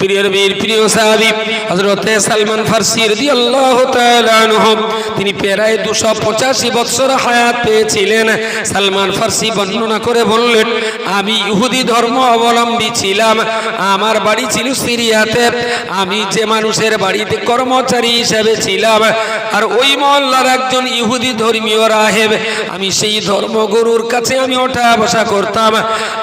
প্রিয় বীর প্রিয় সাহাবি হজরতে সালমান ফার্সি রাদিয়াল্লাহু তাআলা আনহু, তিনি প্রায় দুশো পঁচাশি বৎসর হায়াত পেয়েছিলেন। সালমান ফার্সি বর্ণনা করে বললেন, আমি ইহুদি ধর্ম অবলম্বী ছিলাম। আমার বাড়ি ছিল সিরিয়াতে। আমি যে মানুষের বাড়িতে কর্মচারী হিসেবে ছিলাম। আর ওই মহল্লার একজন ইহুদি ধর্মীয় রাহেব। আমি সেই ধর্মগুরুর কাছে আমি ওঠা বসা করতাম।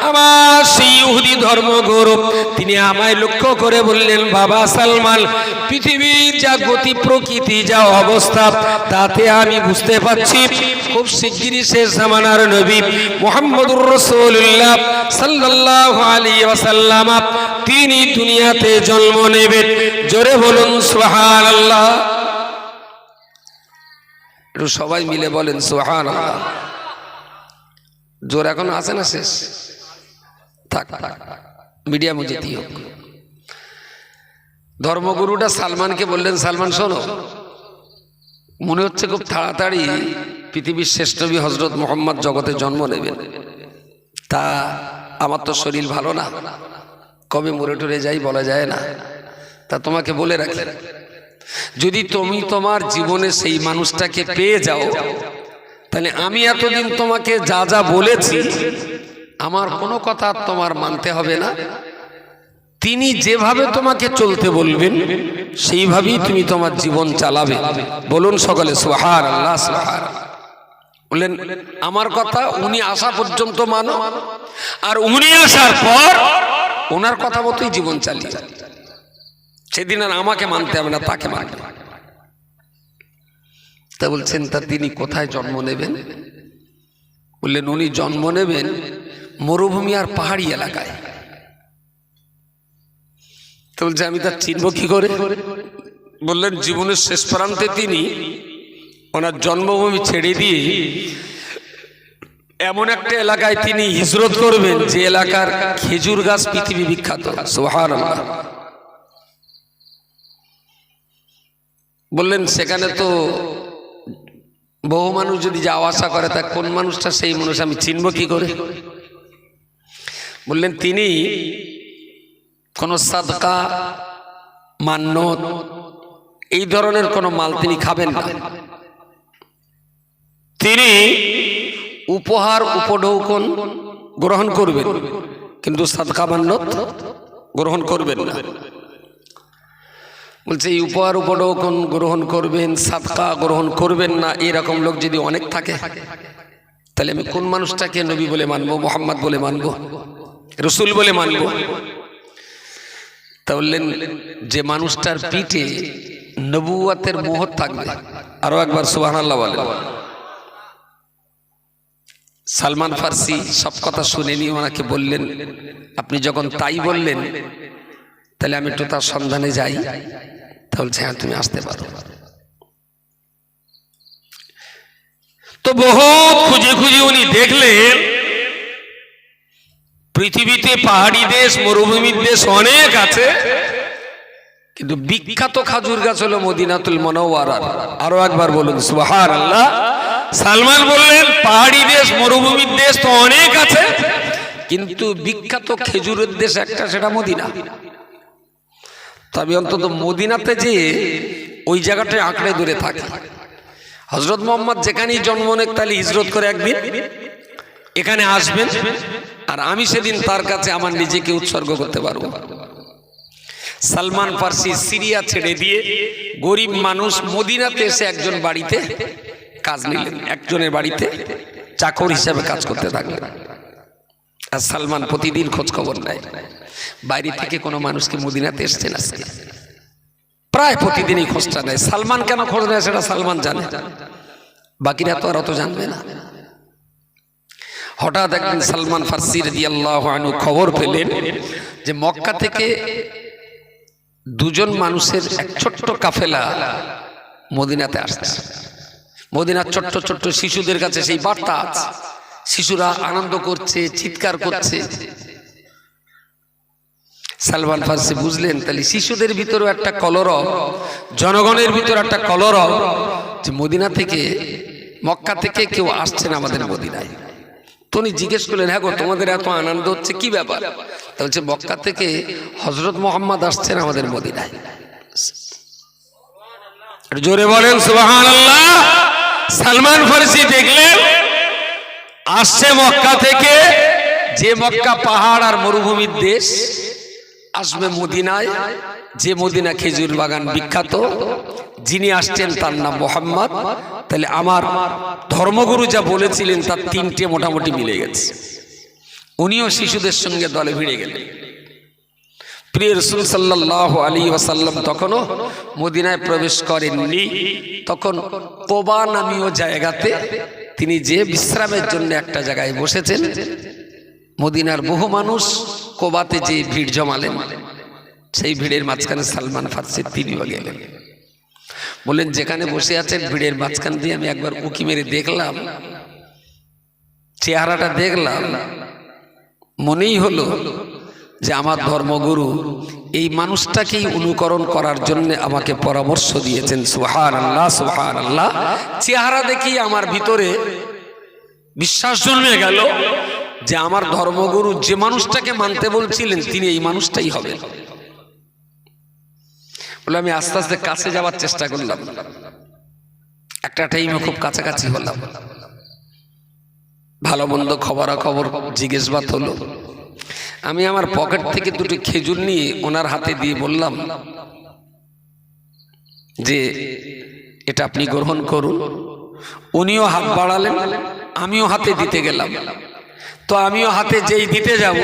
আমার সেই ইহুদি ধর্মগুরু, তিনি আমায় লক্ষ্য করে বললেন, বাবা সালমান, পৃথিবীর যা গতি প্রকৃতি, যা অবস্থা, তাতে আমি বুঝতে পারছি, খুব শিগগিরই শেষ জামানার নবী মোহাম্মদুর রসুল্লাহ সাল্লাল্লাহু আলাইহি ওয়াসাল্লাম তিনি দুনিয়াতে জন্ম নেবেন। জোরে বলুন, সুবহানাল্লাহ। একটু সবাই মিলে বলেন, সুবহানাল্লাহ। জোর এখন আছে না শেষ? থাক থাক। মিডিয়ামে যেতেই হোক। ধর্মগুরুটা সালমানকে বললেন, সালমান, শোনো। মনে হচ্ছে খুব তাড়াতাড়ি পৃথিবীর শ্রেষ্ঠ নবী হজরত মোহাম্মদ জগতে জন্ম নেবেন। তা আমার তো শরীর ভালো না। কবে মরে টরে যাই বলা যায় না। তা তোমাকে বলে রাখি, যদি তুমি তোমার জীবনে সেই মানুষটাকে পেয়ে যাও, তাহলে আমি এতদিন তোমাকে যা যা বলেছি, আমার কোনো কথা তোমার মানতে হবে না। তিনি যেভাবে তোমাকে চলতে বলবেন, সেইভাবেই তুমি তোমার জীবন চালাবে। বলুন সকলে সোহার আল্লাহ সোহার বললেন, আমার কথা উনি আসা পর্যন্ত মানো, আর উনি আসার পর ওনার কথা মতোই জীবন চালিয়ে সেদিন আর আমাকে মানতে হবে না, তাকে মানতে তা বলছেন, তা তিনি কোথায় জন্ম নেবেন? বললেন, উনি জন্ম নেবেন মরুভূমি আর পাহাড়ি এলাকায়। বলছে, আমি তার চিনব কি করে? বললেন, জীবনের শেষ প্রান্তে তিনি ওনার জন্মভূমি ছেড়ে দিয়ে এমন একটা এলাকায় তিনি হিজরত করবেন, যে এলাকার খেজুর গাছ পৃথিবী বিখ্যাত। সোহার বললেন, সেখানে তো বহু মানুষ যদি যাওয়া আসা করে, তা কোন মানুষটা সেই মানুষ? আমি চিনব কি করে? বললেন, তিনি কোন সাদকা মান্যত এই ধরনের কোনো মাল তিনি খাবেন না। তিনি উপহার, উপঢৌকন গ্রহণ করবেন, কিন্তু সাদকা মান্যত গ্রহণ করবেন না। বলছে, এই উপহার, উপঢৌকন গ্রহণ করবেন, সাদকা গ্রহণ করবেন না এরকম লোক যদি অনেক থাকে, তাহলে আমি কোন মানুষটাকে নবী বলে মানবো, মোহাম্মদ বলে মানবো, রসুল বলে মানবো? তা বললেন যে মানুষটার পিঠে নবুয়াতের মোহর থাকবে। আরও একবার সুবাহ বলেন। সালমান ফার্সি সব কথা শুনেনি ওনাকে বললেন, আপনি যখন তাই বললেন, তাহলে আমি একটু তার সন্ধানে যাই। তাহলে হ্যাঁ তুমি আসতে পারো। তো বহু খুঁজে খুঁজে উনি দেখলেন পৃথিবীতে পাহাড়ি দেশ, মরুভূমির দেশ অনেক আছে। কিন্তু বিখ্যাত খাজুর গাছ হলো মদিনাতুল মনোয়ার। আরও একবার বলুন সুহার আল্লাহ সালমান বললেন, পাহাড়ি দেশ, মরুভূমির দেশ তো অনেক আছে, কিন্তু বিখ্যাত খেজুরের দেশ একটা, সেটা মদিনা। তবে অন্তত মদিনাতে যে ওই জায়গাটায় আঁকড়ে দূরে থাকে। হজরত মোহাম্মদ যেখানেই জন্ম নেক তাহলে হিজরত করে একদিন এখানে আসবেন। আর আমি সেদিন তার কাছে আমার নিজেকে উৎসর্গ করতে পারব। সালমান ফার্সি সিরিয়া ছেড়ে দিয়ে গরিব মানুষ মদিনাতে এসে একজন বাড়িতে কাজ নিলেন, একজনের বাড়িতে চাকর হিসাবে কাজ করতে থাকলেন। আর সালমান প্রতিদিন খোঁজ খবর নেয়, বাইরে থেকে কোনো মানুষকে মদিনাতে এসছেন না প্রায় প্রতিদিনই খোঁজটা নেয়। সালমান কেন খোঁজ নেয় সেটা সালমান জানে বাকিরা তো আর অত জানবে না। হঠাৎ একদিন সালমান ফার্সি রাদিয়াল্লাহু আনহু খবর পেলেন যে মক্কা থেকে দুজন মানুষের এক ছোট্ট কাফেলা মদিনাতে আসছে। মদিনার ছোট্ট ছোট্ট শিশুদের কাছে সেই বার্তা আছে। শিশুরা আনন্দ করছে, চিৎকার করছে। সালমান ফার্সি বুঝলেন, তাহলে শিশুদের ভিতরেও একটা কলরব, জনগণের ভিতর একটা কলরব যে মদিনা থেকে, মক্কা থেকে কেউ আসছেন আমাদের মদিনায়। উনি জিজ্ঞেস করলেন হ্যাঁ গো, তোমাদের এত আনন্দ হচ্ছে, কি ব্যাপার? তা বলছে মক্কা থেকে হজরত মোহাম্মদ আসছেন আমাদের মদিনায়। জোরে বলেন সুবাহান সালমান ফার্সি দেখলেন, আসছে মক্কা থেকে, যে মক্কা পাহাড় আর মরুভূমির দেশ, আসবে মদিনায়। যে মদিনা খেজুর বাগান বিখ্যাত, যিনি আসছেন তার নাম মোহাম্মদ। তাহলে আমার ধর্মগুরু যা বলেছিলেন, তার তিনটে মোটামুটি মিলে গেছে। উনিও শিশুদের সঙ্গে দলে ভিড়ে গেলেন। প্রিয় রসুল সাল্লাহ আলী ওয়াসাল্লাম তখনও মদিনায় প্রবেশ করেননি। তখন কোবা নামীয় জায়গাতে তিনি যে বিশ্রামের জন্য একটা জায়গায় বসেছেন, মদিনার বহু মানুষ কোবাতে যে ভিড় জমালেন। সেই ভিড়ের মাঝখানে সালমান ফার্সি তিনিও গেলেন বললেন, যেখানে বসে আছেন ভিড়ের মাঝখান দিয়ে আমি একবার উকি মেরে দেখলাম, চেহারাটা দেখলাম, মনেই হলো যে আমার ধর্মগুরু এই মানুষটাকেই অনুকরণ করার জন্য আমাকে পরামর্শ দিয়েছেন। সুহান আল্লাহ সুহান আল্লাহ চেহারা দেখি আমার ভিতরে বিশ্বাস জন্মে গেল যে আমার ধর্মগুরু যে মানুষটাকে মানতে বলছিলেন, তিনি এই মানুষটাই হবে বলে আমি আস্তে আস্তে কাছে যাওয়ার চেষ্টা করলাম। একটা টাইমে খুব কাছাকাছি হলাম। ভালো মন্দ খবরাখবর জিজ্ঞেসবাদ হলো। আমি আমার পকেট থেকে দুটো খেজুর নিয়ে ওনার হাতে দিয়ে বললাম যে, এটা আপনি গ্রহণ করুন। উনিও হাত বাড়ালেন, আমিও হাতে দিতে গেলাম। তো আমিও হাতে যেই দিতে যাব,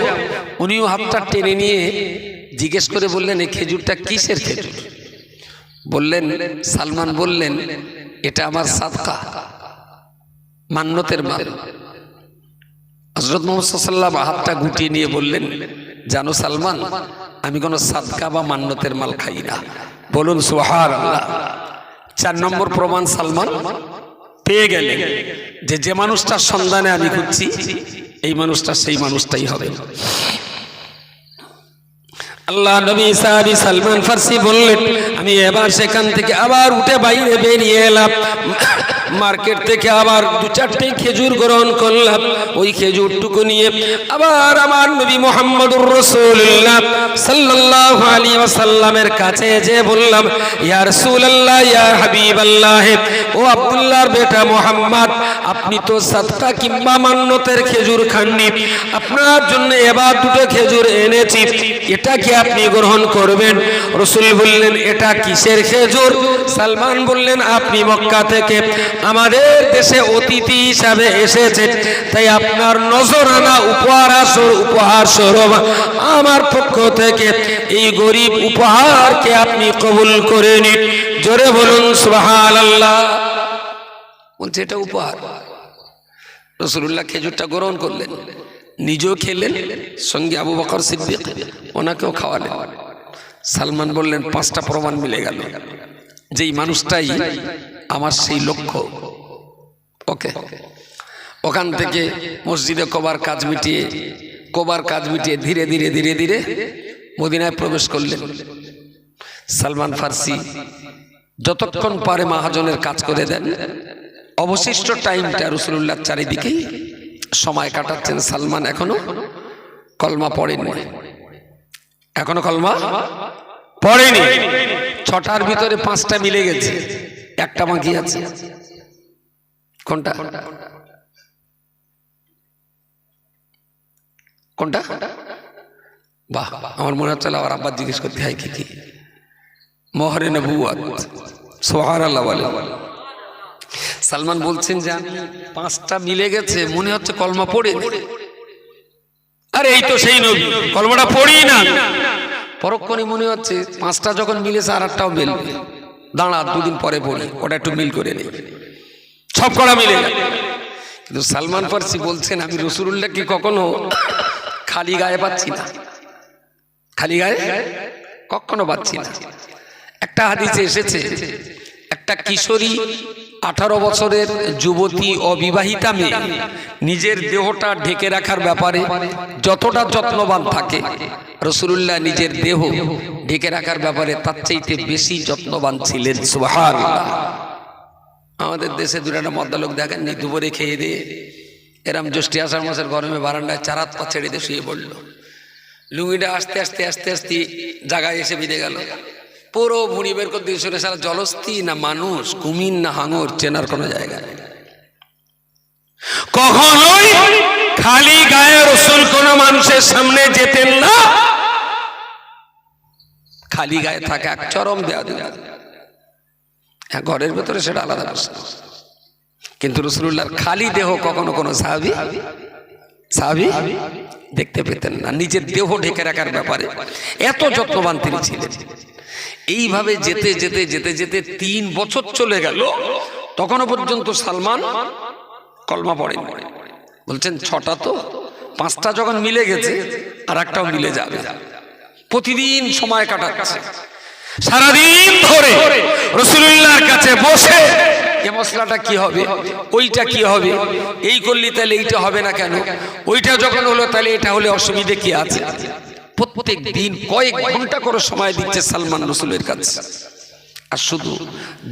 উনিও হাতটা টেনে নিয়ে জিজ্ঞেস করে বললেন, এই খেজুরটা কিসের খেজুর? বললেন, সালমান বললেন, এটা আমার সাদকা মান্যতের মাল। হজরত মোহাম্মদ সাল্লাম হাতটা গুটিয়ে নিয়ে বললেন, জানো সালমান, আমি কোনো সাদকা বা মান্যতের মাল খাই না। বলুন সোহার আল্লাহ চার নম্বর প্রমাণ সালমান, পেয়ে গেলেন যে যে মানুষটার সন্ধানে আমি খুঁজছি, এই মানুষটা সেই মানুষটাই হবে। আল্লাহ নবী সাহাবি সালমান ফার্সি বললেন, আমি এবার সেখান থেকে আবার উঠে বাইরে বেরিয়ে এলাম। মার্কেট থেকে আবার দু চারটে খেজুর গ্রহণ করলাম। ওই খেজুরটুকু নিয়ে আবার আমার নবী মোহাম্মদুর রসুল্লাহ সাল্লাহ আলী ওয়াসাল্লামের কাছে যে বললাম, ইয়া রাসূলুল্লাহ, ইয়া হাবিবাল্লাহ, ও আব্দুল্লাহর বেটা মোহাম্মদ, আপনি তো সাতটা কিংবা মান্যতের খেজুর খাননি। আপনার জন্য এবার দুটো খেজুর এনেছি। এটা কি আপনি গ্রহণ করবেন? রসুল বললেন, এটা কিসের খেজুর? সালমান বললেন, আপনি মক্কা থেকে আমাদের দেশে অতিথি হিসাবে এসেছে। তাই আপনার নজরানা উপহার আসর উপহার স্বরূপ আমার পক্ষ থেকে এই গরিব উপহারকে আপনি কবুল করে নিন। জোরে বলুন সুবহান আল্লাহ বলছে, এটা উপহার। রসুল্লাহ খেজুরটা গ্রহণ করলেন। নিজেও খেলেন, সঙ্গে আবু বকর সিদ্দিক ওনাকেও খাওয়ালেন। সালমান বললেন, পাঁচটা প্রমাণ মিলে গেল। যেই মানুষটাই আমার সেই লক্ষ্য। ওকে। ওখান থেকে মসজিদে কবার কাজ মিটিয়ে, কবার কাজ মিটিয়ে ধীরে ধীরে ধীরে ধীরে মদিনায় প্রবেশ করলেন। সালমান ফার্সি যতক্ষণ পারে মহাজনের কাজ করে দেন, অবশিষ্ট টাইমটা রসুল্লাহ চারিদিকেই সময় কাটাচ্ছেন। সালমান এখনও কলমা পড়েনি। এখনও কলমা পড়েনি। ছটার ভিতরে পাঁচটা মিলে গেছে। একটা বাকি আছে। কোনটা? কোনটা? বাহ, আমার মনে হচ্ছে আবার আব্বা জিজ্ঞেস করতে হয় কি কি। মোহরে সোহার আল্লাহ বলে। সালমান বলছেন যে পাঁচটা মিলে গেছে, মনে হচ্ছে কলমা পড়ে। আরে এই তো সেই নবী, কলমাটা পড়ি না। পরক্ষণে মনে হচ্ছে পাঁচটা যখন মিলেছে আর একটাও মিলবে। দাঁড়া, দুদিন পরে পড়ি ওটা একটু মিল করে নেই সব করা মিলে কিন্তু সালমান ফার্সি বলছেন, আমি রসুল্লাহকে কখনো খালি গায়ে পাচ্ছি না? খালি গায়ে? কখনো পাচ্ছি না। একটা হাদিসে এসেছে, একটা কিশোরী আঠারো বছরের যুবতী অবিবাহিতা মেয়ে। নিজের দেহটা ঢেকে রাখার ব্যাপারে যতটা যত্নবান থাকে রসুল্লাহ নিজের দেহ ঢেকে রাখার ব্যাপারে তার চাইতে বেশি যত্নবান ছিলেন সুহার আমাদের দেশে দুটা মদ্দা লোক দেখেননি দুপুরে খেয়ে দিয়ে এরম জ্যৈষ্ঠী আষাঢ় মাসের গরমে বারান্দায় চারাত পা ছেড়ে দিয়ে শুয়ে পড়ল। লুঙ্গিটা আস্তে আস্তে আস্তে আস্তে জায়গায় এসে বেঁধে গেল। পুরো ভুঁড়ি বের করতে শুনে সারা জলস্থি না মানুষ, কুমির না হাঙর, চেনার কোনো জায়গা নেই। কখনোই খালি গায়ে রসুল কোন মানুষের সামনে যেতেন না। খালি গায়ে থাকে এক চরম দেয়া দেয়া হ্যাঁ ঘরের ভেতরে সেটা আলাদা কিন্তু রসুল্লাহর খালি দেহ কখনো কোনো সাহাবি? সাহাবি দেখতে পেতেন না নিজের দেহ ঢেকে রাখার ব্যাপারে। এত যত্নবান তিনি ছিলেন। এইভাবে যেতে যেতে যেতে যেতে তিন বছর চলে গেল। তখনও পর্যন্ত সালমান কলমা পড়েন। বলছেন ছটা তো? পাঁচটা যখন মিলে গেছে আর একটাও মিলে যাবে। প্রতিদিন সময় কাটাচ্ছে। সারাদিন ধরে রসুল্লাহর কাছে বসে এ মশলাটা কি হবে? ওইটা কি হবে? এই করলি তাহলে এইটা হবে না কেন? ওইটা যখন হলো তাহলে এটা হলে অসুবিধে কি আছে? প্রত্যেক দিন কয়েক ঘণ্টা করে সময় দিচ্ছে সালমান রসুলের কাছে। আর শুধু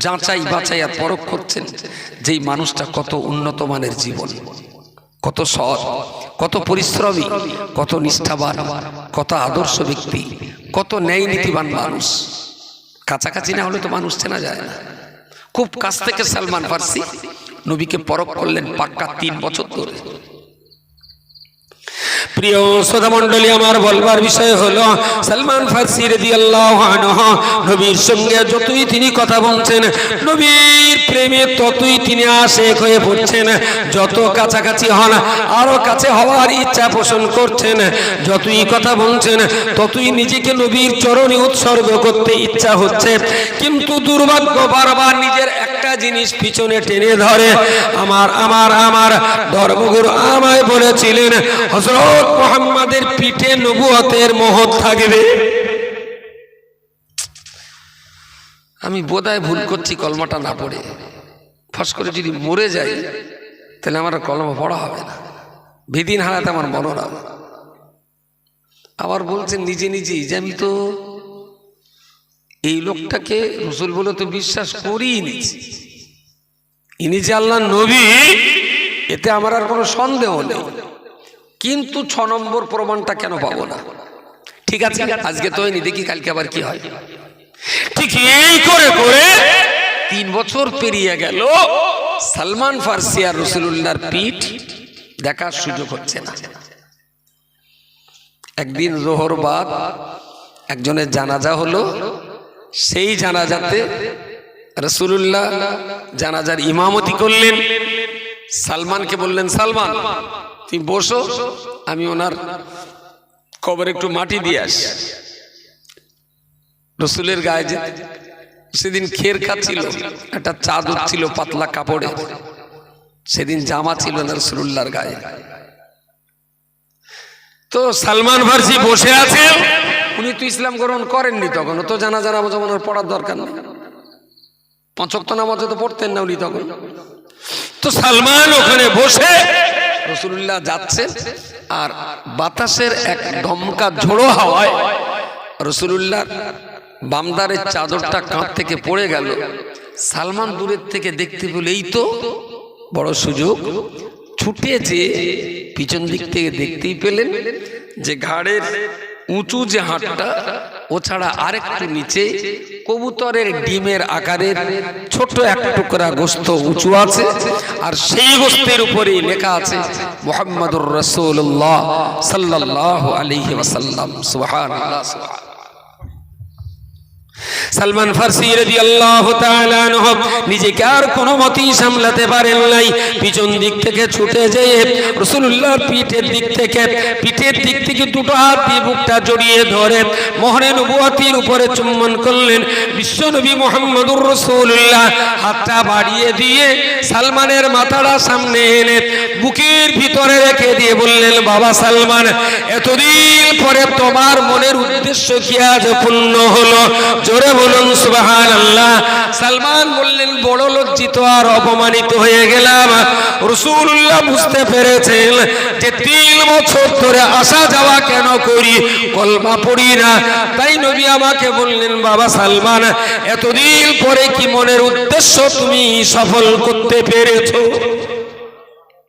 যাচাই বাছাই আর পরখ করছেন যেই মানুষটা কত উন্নত মানের জীবন, কত সৎ, কত পরিশ্রমী, কত নিষ্ঠাবান, কত আদর্শ ব্যক্তি, কত ন্যায় নীতিবান মানুষ। কাছাকাছি না হলে তো মানুষ চেনা যায় না। খুব কাছ থেকে সালমান ফার্সি। নবীকে পরখ করলেন পাক্কা তিন বছর ধরে। প্রিয় শ্রোতা মণ্ডলী আমার বলবার বিষয় হলো, সালমান ফার্সি রাদিয়াল্লাহু আনহু নবীর সঙ্গে যতই তিনি কথা বলছেন, নবীর প্রেমে ততই তিনি আশেক হয়ে পড়ছেন। যত কাছাকাছি হন, আরও কাছে হওয়ার ইচ্ছা পোষণ করছেন। যতই কথা বলছেন, ততই নিজেকে নবীর চরণে উৎসর্গ করতে ইচ্ছা হচ্ছে। কিন্তু দুর্ভাগ্য বারবার নিজের একটা জিনিস পিছনে টেনে ধরে, আমার আমার আমার ধর্মগুরু আমায় বলেছিলেন হজরত মোহাম্মদের পিঠে নবুয়তের মহৎ থাকবে। আমি বোধহয় ভুল করছি, কলমাটা না পড়ে। ফস করে যদি মরে যাই, তাহলে আমার কলমা পড়া হবে না। বেদিন হারাতে আমার মনোরম। আবার বলছেন, নিজে, নিজেই যে আমি তো এই লোকটাকে রসুল বলে, তো বিশ্বাস করিই নিছি ইনি যে আল্লাহ নবী, এতে আমার আর কোনো সন্দেহ নেই। কিন্তু ছ নম্বর প্রমাণটা কেন পাবো না? ঠিক আছে, আজকে তো হয়নি, দেখি কালকে আবার কি হয়। ঠিক এই করে করে তিন বছর পেরিয়ে গেল, সালমান ফার্সি আর রসুল্লাহর পিঠ দেখার সুযোগ হচ্ছে না। একদিন জোহর বাদ একজনের জানাজা হলো সেই জানাজাতে রসুল্লাহ জানাজার ইমামতি করলেন। সালমানকে বললেন, সালমান, তুমি বসো, আমি ওনার কবর একটু মাটি দিয়ে আসি। রসুলের গায়ে যে সেদিন খের খাচ্ছিল একটা চাদর ছিল পাতলা কাপড়ে। সেদিন জামা ছিল না রসুল্লাহর গায়ে। তো সালমান ফার্সি বসে আছে উনি তো ইসলাম গ্রহণ করেননি তখন তো জানা জানা ওর পড়ার দরকার নেই পঞ্চক্ত নামাজে তো পড়তেন না উনি তখন। তো সালমান ওখানে বসে রসুল্লাহ যাচ্ছে আর বাতাসের এক দমকা ঝোড়ো হাওয়ায় রসুল্লাহ বামদারের চাদরটা কাঁধ থেকে পড়ে গেল। সালমান দূরের থেকে দেখতে পেলেই তো বড় সুযোগ। ছুটে যে পিছন দিক থেকে দেখতেই পেলেন যে ঘাড়ের উঁচু যে হাঁটটা, ও ছাড়া আরেকটু নিচে কবুতরের ডিমের আকারের ছোট এক টুকরা গোস্ত উঁচু আছে, আর সেই গোস্তের উপরেই লেখা আছে, মোহাম্মদুর রসুল্লাহ সাল্লাহ আলহি ওয়াসাল্লাম। সুহান সালমান ফার্সি তাআলা আনহু নিজেকে আর কোনো মতেই সামলাতে পারেন নাই। পিছন দিক থেকে ছুটে যেয়ে রাসূলুল্লাহর পিঠের দিক থেকে, পিঠের দিক থেকে দুটো হাত দিয়ে বুকটা জড়িয়ে ধরে মোহরে নবুয়তির উপরে চুম্বন করলেন বিশ্বনবী মোহাম্মদুর রসুল্লাহ হাতটা বাড়িয়ে দিয়ে সালমানের মাথাটা সামনে এনে বুকের ভিতরে রেখে দিয়ে বললেন বাবা সালমান, এতদিন পরে তোমার মনের উদ্দেশ্য কি আজ পূর্ণ হলো? জোরে বলুন সুবাহান আল্লাহ সালমান বললেন, বড় লজ্জিত আর অপমানিত হয়ে গেলাম। রসুল্লাহ বুঝতে পেরেছেন যে তিন বছর ধরে আসা যাওয়া কেন করি কলমা পড়ি না। তাই নবী আমাকে বললেন, বাবা সালমান, এতদিন পরে কি মনের উদ্দেশ্য তুমি সফল করতে পেরেছ?